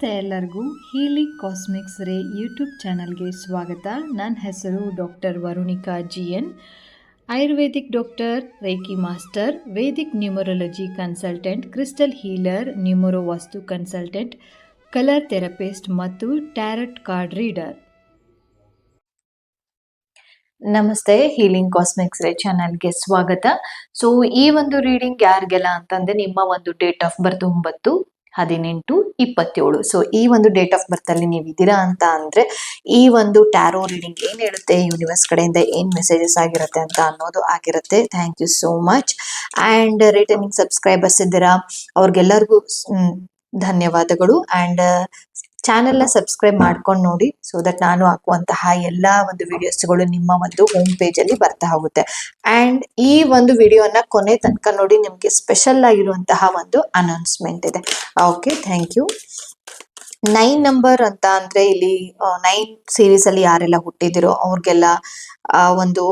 ನಮಸ್ತೆ ಎಲ್ಲರಿಗೂ healing cosmics ರೇ ಯೂಟ್ಯೂಬ್ ಚಾನಲ್ಗೆ ಸ್ವಾಗತ. ನನ್ನ ಹೆಸರು doctor Varunika G N Ayurvedic doctor reiki master, Vedic numerology consultant, crystal healer numero vastu consultant, colour therapist ಮತ್ತು ಟ್ಯಾರಟ್ ಕಾರ್ಡ್ ರೀಡರ್. ನಮಸ್ತೆ, ಹೀಲಿಂಗ್ ಕಾಸ್ಮಿಕ್ಸ್ ರೇ ಚಾನಲ್ಗೆ ಸ್ವಾಗತ. ಸೊ ಈ ಒಂದು ರೀಡಿಂಗ್ ಯಾರಿಗೆಲ್ಲ ಅಂತಂದ್ರೆ ನಿಮ್ಮ ಒಂದು ಡೇಟ್ ಆಫ್ ಬರ್ತ್ ಒಂಬತ್ತು ಹದಿನೆಂಟು ಇಪ್ಪತ್ತೇಳು. ಸೊ ಈ ಒಂದು ಡೇಟ್ ಆಫ್ ಬರ್ತ್ ಅಲ್ಲಿ ನೀವು ಇದ್ದೀರಾ ಅಂತ ಅಂದ್ರೆ, ಈ ಒಂದು ಟ್ಯಾರೋ ರೀಡಿಂಗ್ ಏನ್ ಹೇಳುತ್ತೆ ಯೂನಿವರ್ಸ್ ಕಡೆಯಿಂದ ಏನ್ ಮೆಸೇಜಸ್ ಆಗಿರುತ್ತೆ ಅಂತ ಅನ್ನೋದು ಆಗಿರುತ್ತೆ. Thank you so much and returning subscribers ಇದ್ದೀರಾ, ಅವ್ರಿಗೆಲ್ಲರಿಗೂ ಧನ್ಯವಾದಗಳು. ಅಂಡ್ ಚಾನೆಲ್ನ ಸಬ್ಸ್ಕ್ರೈಬ್ ಮಾಡ್ಕೊಂಡು ನೋಡಿ ಸೊ ದಟ್ ನಾನು ಹಾಕುವಂತಹ ಎಲ್ಲಾ ಒಂದು ವಿಡಿಯೋಸ್ಗಳು ನಿಮ್ಮ ಒಂದು ಹೋಮ್ ಪೇಜಲ್ಲಿ ಬರ್ತಾ ಹೋಗುತ್ತೆ. ಅಂಡ್ ಈ ಒಂದು ವಿಡಿಯೋನ ಕೊನೆ ತನಕ ನೋಡಿ ನಿಮಗೆ ಸ್ಪೆಷಲ್ ಆಗಿರುವಂತಹ ಒಂದು ಅನೌನ್ಸ್ಮೆಂಟ್ ಇದೆ. Okay thank you nine number ಅಂತ ಅಂದ್ರೆ ಇಲ್ಲಿ ನೈನ್ ಸೀರೀಸ್ ಅಲ್ಲಿ ಯಾರೆಲ್ಲ ಹುಟ್ಟಿದಿರೋ ಅವ್ರಿಗೆಲ್ಲ ಒಂದು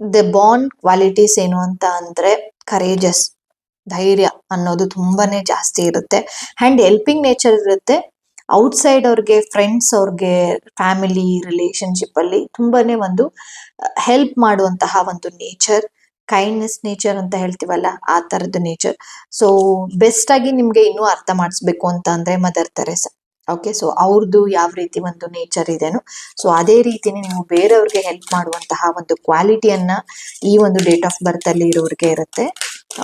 ದ ಬಾಂಡ್ ಕ್ವಾಲಿಟೀಸ್ ಏನು ಅಂತ ಅಂದ್ರೆ ಕರೇಜಸ್ ಧೈರ್ಯ ಅನ್ನೋದು ತುಂಬಾನೇ ಜಾಸ್ತಿ ಇರುತ್ತೆ. ಅಂಡ್ ಹೆಲ್ಪಿಂಗ್ ನೇಚರ್ ಇರುತ್ತೆ. ಔಟ್ಸೈಡ್ ಅವ್ರಿಗೆ ಫ್ರೆಂಡ್ಸ್ ಅವ್ರಿಗೆ ಫ್ಯಾಮಿಲಿ ರಿಲೇಶನ್ಶಿಪ್ ಅಲ್ಲಿ ತುಂಬಾನೇ ಒಂದು ಹೆಲ್ಪ್ ಮಾಡುವಂತಹ ಒಂದು ನೇಚರ್ ಕೈಂಡ್ನೆಸ್ ನೇಚರ್ ಅಂತ ಹೇಳ್ತೀವಲ್ಲ, ಆ ತರದ ನೇಚರ್ ಸೊ ಬೆಸ್ಟ್ ಆಗಿ ನಿಮ್ಗೆ ಇನ್ನೂ ಅರ್ಥ ಮಾಡಿಸ್ಬೇಕು ಅಂತ ಅಂದ್ರೆ ಮದರ್ ತೆರೇಸಾ ಓಕೆ ಸೊ ಅವ್ರದ್ದು ಯಾವ ರೀತಿ ಒಂದು ನೇಚರ್ ಇದೆನೋ ಸೊ ಅದೇ ರೀತಿನೇ ನೀವು ಬೇರೆಯವ್ರಿಗೆ ಹೆಲ್ಪ್ ಮಾಡುವಂತಹ ಒಂದು ಕ್ವಾಲಿಟಿಯನ್ನ ಈ ಒಂದು ಡೇಟ್ ಆಫ್ ಬರ್ತ್ ಅಲ್ಲಿ ಇರೋರಿಗೆ ಇರುತ್ತೆ.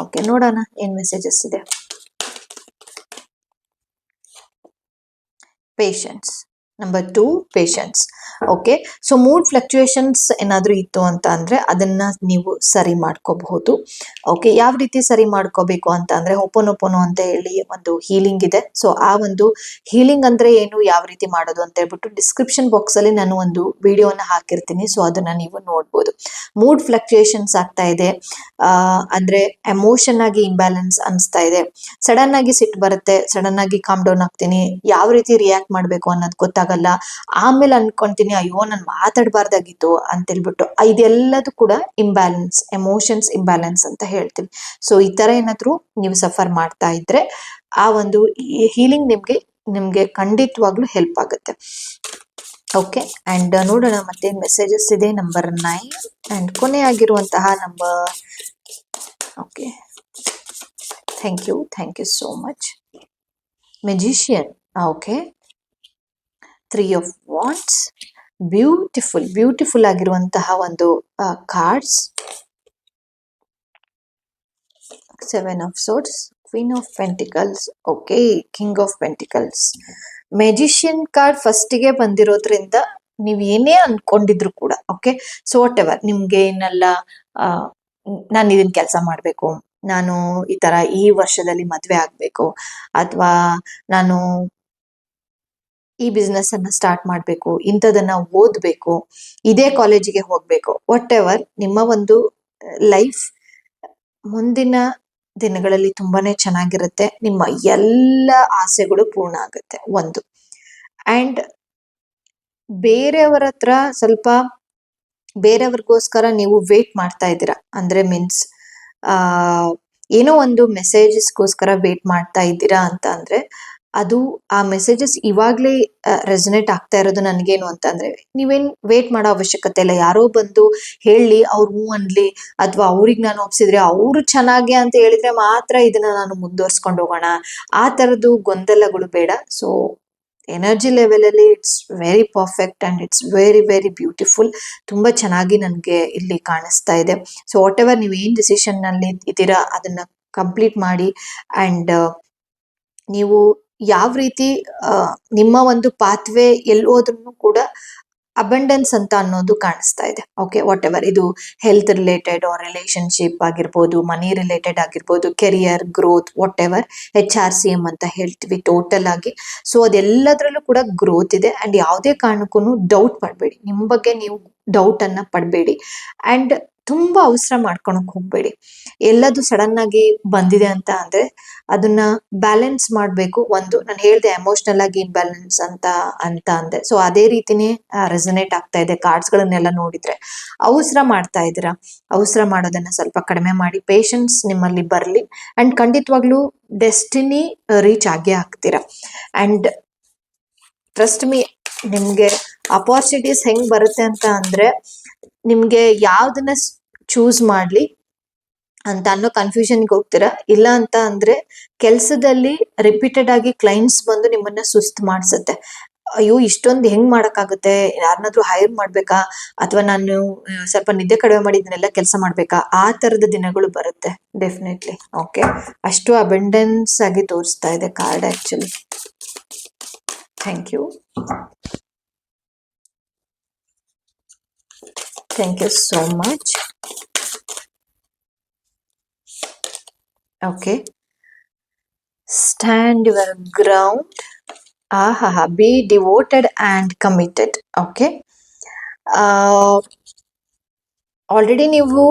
ಓಕೆ ನೋಡೋಣ, ಏನ್ ಮೆಸೇಜಸ್ ಇದೆ. Patience number two patience okay so mood fluctuations ಏನಾದರೂ ಇತ್ತು ಅಂತ ಅಂದರೆ ಅದನ್ನ ನೀವು ಸರಿ ಮಾಡ್ಕೋಬಹುದು. ಓಕೆ ಯಾವ ರೀತಿ ಸರಿ ಮಾಡ್ಕೋಬೇಕು ಅಂತ ಅಂದ್ರೆ ಒಪೋನೊಪೊನೊ ಅಂತ ಹೇಳಿ ಒಂದು ಹೀಲಿಂಗ್ ಇದೆ. ಸೊ ಆ ಒಂದು ಹೀಲಿಂಗ್ ಅಂದ್ರೆ ಏನು, ಯಾವ ರೀತಿ ಮಾಡೋದು ಅಂತ ಹೇಳ್ಬಿಟ್ಟು ಡಿಸ್ಕ್ರಿಪ್ಷನ್ ಬಾಕ್ಸ್ ಅಲ್ಲಿ ನಾನು ಒಂದು ವಿಡಿಯೋನ ಹಾಕಿರ್ತೀನಿ. ಸೊ ಅದನ್ನ ನೀವು ನೋಡ್ಬೋದು. ಮೂಡ್ ಫ್ಲಕ್ಚುಯೇಷನ್ಸ್ ಆಗ್ತಾ ಇದೆ. ಅಂದರೆ ಎಮೋಷನ್ ಆಗಿ ಇಂಬ್ಯಾಲೆನ್ಸ್ ಅನಿಸ್ತಾ ಇದೆ. ಸಡನ್ ಆಗಿ ಸಿಟ್ಟು ಬರುತ್ತೆ ಸಡನ್ ಆಗಿ ಕಾಮ್ ಡೌನ್ ಆಗ್ತೀನಿ. ಯಾವ ರೀತಿ ರಿಯಾಕ್ಟ್ ಮಾಡಬೇಕು ಅನ್ನೋದು ಗೊತ್ತಾಗಲ್ಲ ಆಮೇಲೆ ಅನ್ಕೊಂತೀನಿ, ಅಯ್ಯೋ, ನಾನು ಮಾತಾಡಬಾರ್ದಾಗಿತ್ತು ಅಂತ ಹೇಳ್ಬಿಟ್ಟು ಇದೆಲ್ಲದು ಕೂಡ ಇಂಬ್ಯಾಲೆನ್ಸ್ ಎಮೋಷನ್ಸ್ ಇಂಬ್ಯಾಲೆನ್ಸ್ ಅಂತ ಹೇಳ್ತೀವಿ. ಸೊ ಈ ತರ ಏನಾದ್ರು ನೀವು ಸಫರ್ ಮಾಡ್ತಾ ಇದ್ರೆ ಆ ಒಂದು ಹೀಲಿಂಗ್ ನಿಮ್ಗೆ ನಿಮ್ಗೆ ಖಂಡಿತವಾಗ್ಲೂ ಹೆಲ್ಪ್ ಆಗುತ್ತೆ. ಓಕೆ ಅಂಡ್ ನೋಡೋಣ ಮತ್ತೆ ಮೆಸೇಜಸ್ ಇದೆ number nine and ಕೊನೆಯಾಗಿರುವಂತಹ number okay thank you thank you so much magician okay three of wands beautiful beautiful ಆಗಿರುವಂತಹ ಒಂದು cards seven of swords queen of pentacles okay king of pentacles magician card ಫಸ್ಟಿಗೆ ಬಂದಿರೋದ್ರಿಂದ ನೀವ್ ಏನೇ ಅನ್ಕೊಂಡಿದ್ರು ಕೂಡ okay so what ever ನಿಮ್ಗೆ ಏನೆಲ್ಲ ನಾನು ಇದನ್ನ ಕೆಲಸ ಮಾಡಬೇಕು. ನಾನು ಈ ತರ ಈ ವರ್ಷದಲ್ಲಿ ಮದ್ವೆ ಆಗ್ಬೇಕು. ಅಥವಾ ನಾನು ಈ ಬಿಸ್ನೆಸ್ ಅನ್ನ ಸ್ಟಾರ್ಟ್ ಮಾಡ್ಬೇಕು, ಇಂಥದನ್ನ ಓದ್ಬೇಕು, ಇದೇ ಕಾಲೇಜಿಗೆ ಹೋಗ್ಬೇಕು. ವಾಟ್ ಎವರ್ ನಿಮ್ಮ ಒಂದು ಲೈಫ್ ಮುಂದಿನ ದಿನಗಳಲ್ಲಿ ತುಂಬಾನೇ ಚೆನ್ನಾಗಿರುತ್ತೆ. ನಿಮ್ಮ ಎಲ್ಲ ಆಸೆಗಳು ಪೂರ್ಣ ಆಗುತ್ತೆ, ಒಂದು. ಅಂಡ್ ಬೇರೆಯವರ ಹತ್ರ ಸ್ವಲ್ಪ ಬೇರೆಯವ್ರಿಗೋಸ್ಕರ ನೀವು ವೇಟ್ ಮಾಡ್ತಾ ಇದ್ದೀರಾ? ಅಂದ್ರೆ ಮೀನ್ಸ್ ಆ ಏನೋ ಒಂದು ಮೆಸೇಜಸ್ಗೋಸ್ಕರ ವೇಟ್ ಮಾಡ್ತಾ ಇದ್ದೀರಾ ಅಂತ ಅಂದ್ರೆ ಅದು ಆ ಮೆಸೇಜಸ್ ಇವಾಗ್ಲೇ ರೆಸನೇಟ್ ಆಗ್ತಾ ಇರೋದು ನನ್ಗೇನು ಅಂತ ಅಂದ್ರೆ, ನೀವೇನ್ ವೇಟ್ ಮಾಡೋ ಅವಶ್ಯಕತೆ ಇಲ್ಲ. ಯಾರೋ ಬಂದು ಹೇಳಿ ಅವ್ರು ಹ್ಞೂ ಅನ್ಲಿ ಅಥವಾ ಅವ್ರಿಗೆ ನಾನು ಒಪ್ಸಿದ್ರೆ ಅವ್ರು ಚೆನ್ನಾಗಿ ಅಂತ ಹೇಳಿದ್ರೆ ಮಾತ್ರ ಇದನ್ನ ನಾನು ಮುಂದುವರ್ಸ್ಕೊಂಡು ಹೋಗೋಣ. ಆ ತರದ್ದು ಗೊಂದಲಗಳು ಬೇಡ. ಸೊ ಎನರ್ಜಿ ಲೆವೆಲ್ ಅಲ್ಲಿ it's very perfect and it's very very beautiful ತುಂಬಾ ಚೆನ್ನಾಗಿ ನನಗೆ ಇಲ್ಲಿ ಕಾಣಿಸ್ತಾ ಇದೆ. ಸೊ ವಾಟ್ ಎವರ್ ನೀವು ಏನ್ ಡಿಸಿಷನ್ನಲ್ಲಿ ಇದ್ದೀರಾ ಅದನ್ನ ಕಂಪ್ಲೀಟ್ ಮಾಡಿ ಅಂಡ್ ನೀವು ಯಾವ ರೀತಿ ನಿಮ್ಮ ಒಂದು ಪಾತ್ವೆ ಎಲ್ಲಿ ಹೋದ್ರೂ ಕೂಡ ಅಬಂಡೆನ್ಸ್ ಅಂತ ಅನ್ನೋದು ಕಾಣಿಸ್ತಾ ಇದೆ. ಓಕೆ ವಾಟ್ ಎವರ್ ಇದು ಹೆಲ್ತ್ ರಿಲೇಟೆಡ್ ಆರ್ ರಿಲೇಶನ್ಶಿಪ್ ಆಗಿರ್ಬೋದು ಮನಿ ರಿಲೇಟೆಡ್ ಆಗಿರ್ಬೋದು career growth whatever H R C M ಅಂತ ಹೇಳ್ತೀವಿ ಟೋಟಲ್ ಆಗಿ. ಸೊ ಅದೆಲ್ಲದರಲ್ಲೂ ಕೂಡ ಗ್ರೋತ್ ಇದೆ. ಅಂಡ್ ಯಾವುದೇ ಕಾರಣಕ್ಕೂ ಡೌಟ್ ಪಡಬೇಡಿ. ನಿಮ್ಮ ಬಗ್ಗೆ ನೀವು ಡೌಟ್ ಅನ್ನ ಪಡಬೇಡಿ. ಅಂಡ್ ತುಂಬಾ ಅವಸರ ಮಾಡ್ಕೊಳಕ್ ಹೋಗ್ಬೇಡಿ. ಎಲ್ಲದು ಸಡನ್ ಆಗಿ ಬಂದಿದೆ ಅಂತ ಅಂದ್ರೆ ಅದನ್ನ ಬ್ಯಾಲೆನ್ಸ್ ಮಾಡ್ಬೇಕು. ಒಂದು, ನಾನು ಹೇಳ್ದೆ ಎಮೋಷನಲ್ ಆಗಿ ಇನ್ಬ್ಯಾಲೆನ್ಸ್ ಅಂತ ಅಂತ ಅಂದೆ ಸೊ ಅದೇ ರೀತಿನೇ ರೆಸನೇಟ್ ಆಗ್ತಾ ಇದೆ ಕಾರ್ಡ್ಸ್ ಗಳನ್ನೆಲ್ಲ ನೋಡಿದ್ರೆ. ಅವಸರ ಮಾಡ್ತಾ ಇದ್ದೀರಾ? ಅವಸರ ಮಾಡೋದನ್ನ ಸ್ವಲ್ಪ ಕಡಿಮೆ ಮಾಡಿ. ಪೇಷನ್ಸ್ ನಿಮ್ಮಲ್ಲಿ ಬರ್ಲಿ. ಅಂಡ್ ಖಂಡಿತವಾಗ್ಲೂ ಡೆಸ್ಟಿನಿ ರೀಚ್ ಆಗೇ ಆಗ್ತೀರಾ. ಅಂಡ್ ಟ್ರಸ್ಟ್ ಮೀ ನಿಮ್ಗೆ ಅಪಾರ್ಚುನಿಟೀಸ್ ಹೆಂಗ್ ಬರುತ್ತೆ ಅಂತ ಅಂದ್ರೆ, ನಿಮ್ಗೆ ಯಾವ್ದನ್ನ ಚೂಸ್ ಮಾಡ್ಲಿ ಅಂತ ಅನ್ನೋ ಕನ್ಫ್ಯೂಷನ್ಗೆ ಹೋಗ್ತೀರಾ. ಇಲ್ಲ ಅಂತ ಅಂದ್ರೆ ಕೆಲಸದಲ್ಲಿ ರಿಪೀಟೆಡ್ ಆಗಿ ಕ್ಲೈಂಟ್ಸ್ ಬಂದು ನಿಮ್ಮನ್ನ ಸುಸ್ತು ಮಾಡಿಸುತ್ತೆ. ಅಯ್ಯೋ, ಇಷ್ಟೊಂದು ಹೆಂಗ್ ಮಾಡಕ್ಕಾಗುತ್ತೆ? ಯಾರನ್ನಾದ್ರೂ ಹೈರ್ ಮಾಡ್ಬೇಕಾ? ಅಥವಾ ನಾನು ಸ್ವಲ್ಪ ನಿದ್ದೆ ಕಡಿಮೆ ಮಾಡಿ ಇದನ್ನೆಲ್ಲ ಕೆಲಸ ಮಾಡ್ಬೇಕಾ? ಆ ತರದ ದಿನಗಳು ಬರುತ್ತೆ ಡೆಫಿನೆಟ್ಲಿ ಓಕೆ ಅಷ್ಟು ಅಬೆಂಡೆನ್ಸ್ ಆಗಿ ತೋರಿಸ್ತಾ ಇದೆ card actually thank you thank you so much okay stand ah ground be be devoted and committed okay already ನೀವು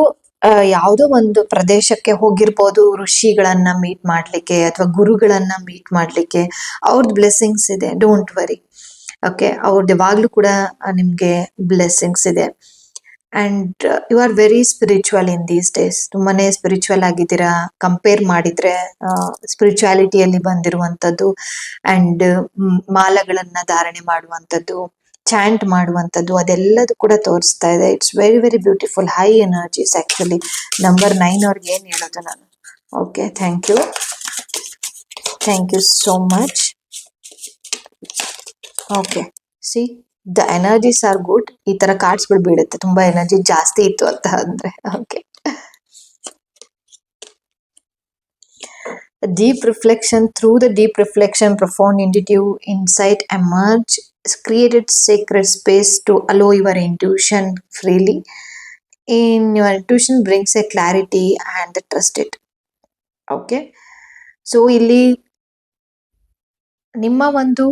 ಆ, ಯಾವುದೋ ಒಂದು ಪ್ರದೇಶಕ್ಕೆ ಹೋಗಿರ್ಬೋದು ಋಷಿಗಳನ್ನ ಮೀಟ್ ಮಾಡ್ಲಿಕ್ಕೆ ಅಥವಾ ಗುರುಗಳನ್ನ ಮೀಟ್ ಮಾಡ್ಲಿಕ್ಕೆ ಅವ್ರದ್ದು ಬ್ಲೆಸ್ಸಿಂಗ್ಸ್ ಇದೆ ಡೋಂಟ್ ವರಿ ಓಕೆ ಅವ್ರದ್ದು ಯಾವಾಗಲೂ ಕೂಡ ನಿಮ್ಗೆ ಬ್ಲೆಸ್ಸಿಂಗ್ಸ್ ಇದೆ. And you are very spiritual in these days ತುಂಬಾನೇ ಸ್ಪಿರಿಚುವಲ್ ಆಗಿದ್ದೀರಾ? ಕಂಪೇರ್ ಮಾಡಿದ್ರೆ ಸ್ಪಿರಿಚುವಾಲಿಟಿಯಲ್ಲಿ ಬಂದಿರುವಂತದ್ದು ಅಂಡ್ ಮಾಲಗಳನ್ನ ಧಾರಣೆ ಮಾಡುವಂತದ್ದು ಚಾಂಟ್ ಮಾಡುವಂಥದ್ದು, ಅದೆಲ್ಲದು ಕೂಡ ತೋರಿಸ್ತಾ ಇದೆ. It's very very beautiful high energies actually number nine ಅವ್ರಿಗೆ ಏನು ಹೇಳೋದು ನಾನು? Okay thank you thank you so much okay see the energies are good ಈ ತರ ಕಾರ್ಡ್ಸ್ಗಳು ಬೀಳುತ್ತೆ. ತುಂಬಾ ಎನರ್ಜಿ ಜಾಸ್ತಿ ಇತ್ತು ಅಂತ ಅಂದ್ರೆ. Okay deep reflection through the deep reflection profound intuitive insight emerge created secret space to allow your intuition freely in your intuition brings a clarity and the trust it okay so ಇಲ್ಲಿ ನಿಮ್ಮ ಒಂದು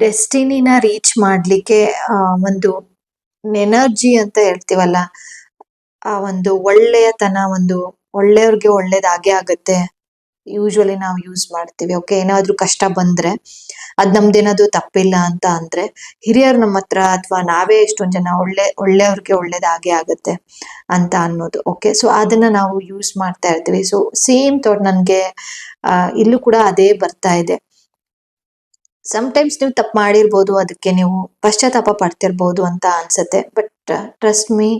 ಡೆಸ್ಟಿನಿನ reach ಮಾಡ್ಲಿಕ್ಕೆ ಒಂದು energy ಅಂತ ಹೇಳ್ತೀವಲ್ಲ, ಆ ಒಂದು ಒಳ್ಳೆಯತನ, ಒಂದು ಒಳ್ಳೆಯವ್ರಿಗೆ ಒಳ್ಳೇದಾಗೆ ಆಗುತ್ತೆ. ಯೂಶುವಲಿ ನಾವು ಯೂಸ್ ಮಾಡ್ತೀವಿ, ಓಕೆ? ಏನಾದ್ರೂ ಕಷ್ಟ ಬಂದ್ರೆ, ಅದ್ ನಮ್ದೇನಾದ್ರು ತಪ್ಪಿಲ್ಲ ಅಂತ ಅಂದ್ರೆ, ಹಿರಿಯರು ನಮ್ಮ ಹತ್ರ ಅಥವಾ ನಾವೇ ಎಷ್ಟೊಂದ್ ಜನ ಒಳ್ಳೆ, ಒಳ್ಳೆಯವ್ರಿಗೆ ಒಳ್ಳೇದಾಗೆ ಆಗುತ್ತೆ ಅಂತ ಅನ್ನೋದು, ಓಕೆ? ಸೊ, ಅದನ್ನ ನಾವು ಯೂಸ್ ಮಾಡ್ತಾ ಇರ್ತೀವಿ. ಸೊ, ಸೇಮ್ ಥಾಟ್ ನನ್ಗೆ ಇಲ್ಲೂ ಕೂಡ ಅದೇ ಬರ್ತಾ ಇದೆ. ಟೈಮ್ಸ್ ನೀವು ತಪ್ಪು ಮಾಡಿರ್ಬೋದು, ಅದಕ್ಕೆ ನೀವು ಪಶ್ಚಾತ್ತಾಪ ಪಡ್ತಿರ್ಬೋದು ಅಂತ ಅನ್ಸತ್ತೆ. ಬಟ್ ಟ್ರಸ್ಟ್ ಮೀ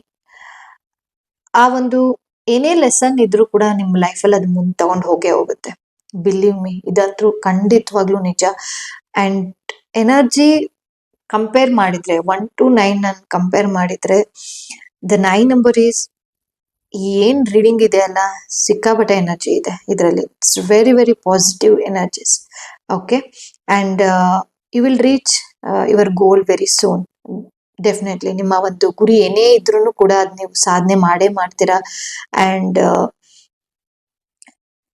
ಆ ಒಂದು ಏನೇ ಲೆಸನ್ ಇದ್ರೂ ಕೂಡ ನಿಮ್ ಲೈಫಲ್ಲಿ ಅದು ಮುಂದೆ ತಗೊಂಡು ಹೋಗೇ ಹೋಗುತ್ತೆ. ಬಿಲೀವ್ ಮೀ ಇದಂತೂ ಖಂಡಿತವಾಗ್ಲೂ ನಿಜ. ಅಂಡ್ ಎನರ್ಜಿ ಕಂಪೇರ್ ಮಾಡಿದ್ರೆ ಒನ್ ಟು ನೈನ್ ಅನ್ ಕಂಪೇರ್ ಮಾಡಿದ್ರೆ ದ ನೈನ್ ನಂಬರ್ ಈಸ್ ಏನ್ ರೀಡಿಂಗ್ ಇದೆ ಅಲ್ಲ, ಸಿಕ್ಕಾಪಟ್ಟೆ ಎನರ್ಜಿ ಇದೆ ಇದರಲ್ಲಿ. It's very very positive energies okay and you will reach your goal very soon definitely ನಿಮ್ಮ ಒಂದು ಗುರಿ ಏನೇ ಇದ್ರೂ ಕೂಡ ಅದ್ ನೀವು ಸಾಧನೆ ಮಾಡೇ ಮಾಡ್ತೀರಾ. ಅಂಡ್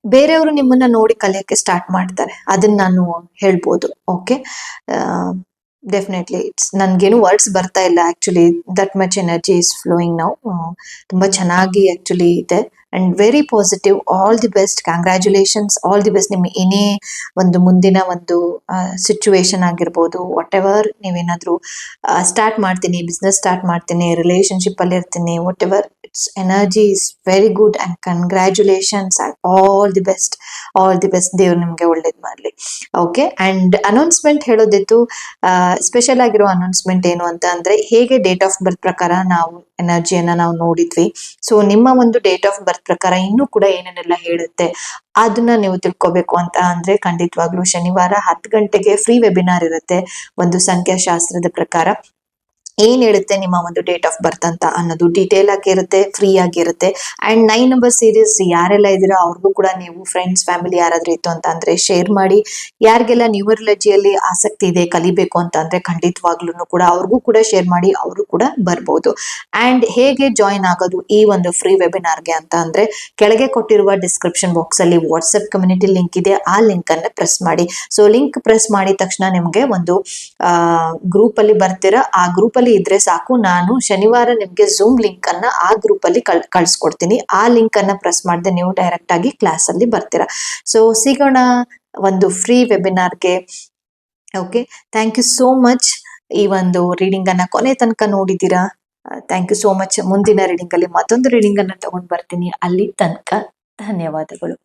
ಬೇರೆಯವರು ನಿಮ್ಮನ್ನ ನೋಡಿ ಕಲಿಯಕ್ಕೆ ಸ್ಟಾರ್ಟ್ ಮಾಡ್ತಾರೆ. ಅದನ್ನ ನಾನು ಹೇಳ್ಬೋದು. ಓಕೆ ಡೆಫಿನೆಟ್ಲಿ ಇಟ್ಸ್ ನನ್ಗೇನು ವರ್ಡ್ಸ್ ಬರ್ತಾ ಇಲ್ಲ. Actually that much energy is flowing ನಾವು ತುಂಬಾ ಚೆನ್ನಾಗಿ ಆಕ್ಚುಲಿ ಇದೆ. And very positive all the best congratulations all the best ನಿಮ್ಮ ಏನೇ ಒಂದು ಮುಂದಿನ ಒಂದು ಸಿಚುವೇಶನ್ ಆಗಿರ್ಬೋದು ವಾಟ್ ಎವರ್ ನೀವೇನಾದ್ರೂ ಸ್ಟಾರ್ಟ್ ಮಾಡ್ತೀನಿ ಬಿಸ್ನೆಸ್ ಸ್ಟಾರ್ಟ್ ಮಾಡ್ತೀನಿ ರಿಲೇಶನ್ಶಿಪ್ ಅಲ್ಲಿ ಇರ್ತೀನಿ whatever it's energy is very good and congratulations and all the best all the best ದೇವ್ರು ನಿಮಗೆ ಒಳ್ಳೇದ್ ಮಾಡಲಿ. ಓಕೆ ಅಂಡ್ ಅನೌನ್ಸ್ಮೆಂಟ್ ಹೇಳೋದಿತ್ತು ಸ್ಪೆಷಲ್ ಆಗಿರೋ ಅನೌನ್ಸ್ಮೆಂಟ್ ಏನು ಅಂತ ಅಂದ್ರೆ ಹೇಗೆ ಡೇಟ್ ಆಫ್ ಬರ್ತ್ ಪ್ರಕಾರ ನಾವು ಎನರ್ಜಿಯನ್ನ ನಾವು ನೋಡಿದ್ವಿ. ಸೊ ನಿಮ್ಮ ಒಂದು ಡೇಟ್ ಆಫ್ ಬರ್ತ್ ಪ್ರಕಾರ ಇನ್ನೂ ಕೂಡ ಏನೇನೆಲ್ಲ ಹೇಳುತ್ತೆ ಅದನ್ನ ನೀವು ತಿಳ್ಕೊಬೇಕು ಅಂತ ಅಂದ್ರೆ ಖಂಡಿತವಾಗ್ಲೂ ಶನಿವಾರ ಹತ್ತು ಗಂಟೆಗೆ ಫ್ರೀ ವೆಬಿನಾರ್ ಇರುತ್ತೆ. ಒಂದು ಸಂಖ್ಯಾಶಾಸ್ತ್ರದ ಪ್ರಕಾರ. ಏನ್ ಹೇಳುತ್ತೆ ನಿಮ್ಮ ಒಂದು ಡೇಟ್ ಆಫ್ ಬರ್ತ್ ಅಂತ ಅನ್ನೋದು ಡೀಟೇಲ್ ಆಗಿರುತ್ತೆ ಫ್ರೀ ಆಗಿರುತ್ತೆ. ಅಂಡ್ ನೈನ್ ನಂಬರ್ ಸೀರೀಸ್ ಯಾರೆಲ್ಲ ಇದ್ದೀರಾ ಅವ್ರಿಗೂ ಕೂಡ ನೀವು ಫ್ರೆಂಡ್ಸ್ ಫ್ಯಾಮಿಲಿ ಯಾರಾದ್ರೂ ಇತ್ತು ಅಂತ ಅಂದ್ರೆ ಶೇರ್ ಮಾಡಿ. ಯಾರಿಗೆಲ್ಲ ನ್ಯೂಮರಲಜಿಯಲ್ಲಿ ಆಸಕ್ತಿ ಇದೆ, ಕಲಿಬೇಕು ಅಂತ ಅಂದ್ರೆ ಖಂಡಿತವಾಗ್ಲೂ ಕೂಡ ಅವ್ರಿಗೂ ಕೂಡ ಶೇರ್ ಮಾಡಿ, ಅವರು ಕೂಡ ಬರ್ಬೋದು. ಅಂಡ್ ಹೇಗೆ ಜಾಯಿನ್ ಆಗೋದು ಈ ಒಂದು ಫ್ರೀ ವೆಬಿನಾರ್ಗೆ ಅಂತ ಅಂದ್ರೆ ಕೆಳಗೆ ಕೊಟ್ಟಿರುವ ಡಿಸ್ಕ್ರಿಪ್ಷನ್ ಬಾಕ್ಸ್ ಅಲ್ಲಿ ವಾಟ್ಸ್ಆಪ್ ಕಮ್ಯುನಿಟಿ ಲಿಂಕ್ ಇದೆ, ಆ ಲಿಂಕ್ ಅನ್ನ ಪ್ರೆಸ್ ಮಾಡಿ. ಸೊ ಲಿಂಕ್ ಪ್ರೆಸ್ ಮಾಡಿದ ತಕ್ಷಣ ನಿಮ್ಗೆ ಒಂದು ಗ್ರೂಪ್ ಅಲ್ಲಿ ಬರ್ತೀರಾ, ಆ ಗ್ರೂಪ್ ಗ್ರೂಪಲ್ಲಿ ಇದ್ರೆ ಸಾಕು. ನಾನು ಶನಿವಾರ ನಿಮಗೆ ಝೂಮ್ ಲಿಂಕ್ ಅನ್ನ ಆ ಗ್ರೂಪಲ್ಲಿ ಕಳ್, ಕಳಿಸ್ಕೊಡ್ತೀನಿ. ಆ ಲಿಂಕ್ ಅನ್ನ ಪ್ರೆಸ್ ಮಾಡಿದೆ ನೀವು ಡೈರೆಕ್ಟ್ ಆಗಿ ಕ್ಲಾಸ್ ಅಲ್ಲಿ ಬರ್ತೀರಾ. ಸೊ ಸಿಗೋಣ ಒಂದು free ವೆಬಿನಾರ್ಗೆ okay thank you so much ಈ ಒಂದು ರೀಡಿಂಗ್ ಅನ್ನ ಕೊನೆ ತನಕ ನೋಡಿದ್ದೀರಾ ಥ್ಯಾಂಕ್ ಯು ಸೋ ಮಚ್ ಮುಂದಿನ ರೀಡಿಂಗ್ ಅಲ್ಲಿ ಮತ್ತೊಂದು ರೀಡಿಂಗ್ ಅನ್ನ ತಗೊಂಡು ಬರ್ತೀನಿ. ಅಲ್ಲಿ ತನಕ ಧನ್ಯವಾದಗಳು.